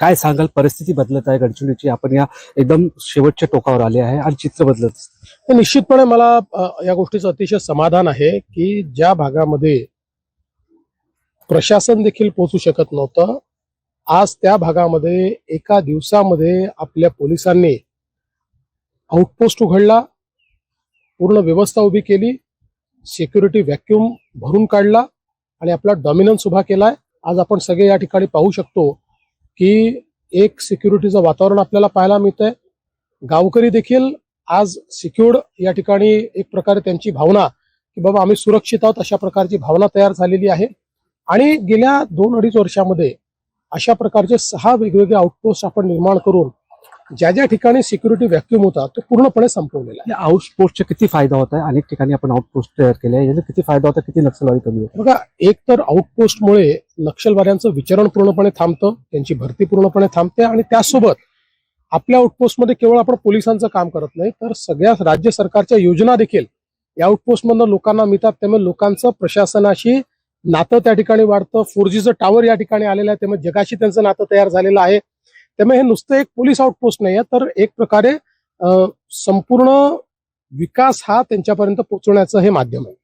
काय सांगाल? परिस्थिती बदलत आहे गडचिरोलीची. आपण या एकदम शेवटच्या टोकावर आले आहे आणि चित्र बदलत तर निश्चितपणे मला या गोष्टीचं अतिशय समाधान आहे की ज्या भागामध्ये प्रशासन देखील पोहोचू शकत नव्हतं आज त्या भागामध्ये एका दिवसामध्ये आपल्या पोलिसांनी आउटपोस्ट उघडला पूर्ण व्यवस्था उभी केली सिक्युरिटी व्हॅक्युम भरून काढला आणि आपला डॉमिनन्स उभा केलाय. आज आपण सगळे या ठिकाणी पाहू शकतो की एक सिक्युरिटीचं वातावरण आपल्याला पाहायला मिळतंय. गावकरी देखील आज सिक्युर्ड या ठिकाणी एक प्रकारे त्यांची भावना की बाबा आम्ही सुरक्षित आहोत अशा प्रकारची भावना तयार झालेली आहे. आणि गेल्या दोन अडीच वर्षामध्ये अशा प्रकारचे सहा वेगवेगळे आउटपोस्ट आपण निर्माण करून ज्या ज्या ठिकाणी सिक्युरिटी व्हॅक्युम होता तो पूर्णपणे संपवलेला आहे. या आउटपोस्टचा किती फायदा होत आहे? अनेक ठिकाणी आपण आउटपोस्ट तयार केले आहे. याचा किती फायदा होता किती नक्षलवादी कमी होतात बघा एक तर आउटपोस्टमुळे नक्षलवाद्यांचं विचरण पूर्णपणे थांबतं त्यांची भरती पूर्णपणे थांबते आणि त्यासोबत आपल्या आउटपोस्टमध्ये केवळ आपण पोलिसांचं काम करत नाही तर सगळ्या राज्य सरकारच्या योजना देखील या आउटपोस्टमधनं लोकांना मिळतात. त्यामुळे लोकांचं प्रशासनाशी नातं त्या ठिकाणी वाढतं. फोर जीचं टावर या ठिकाणी आलेलं आहे. त्यामुळे जगाशी त्यांचं नातं तयार झालेलं आहे. त्यामुळे हे नुसतं एक पोलीस आउटपोस्ट नाही आहे तर एक प्रकारे संपूर्ण विकास हा त्यांच्यापर्यंत पोहोचवण्याचं हे माध्यम आहे.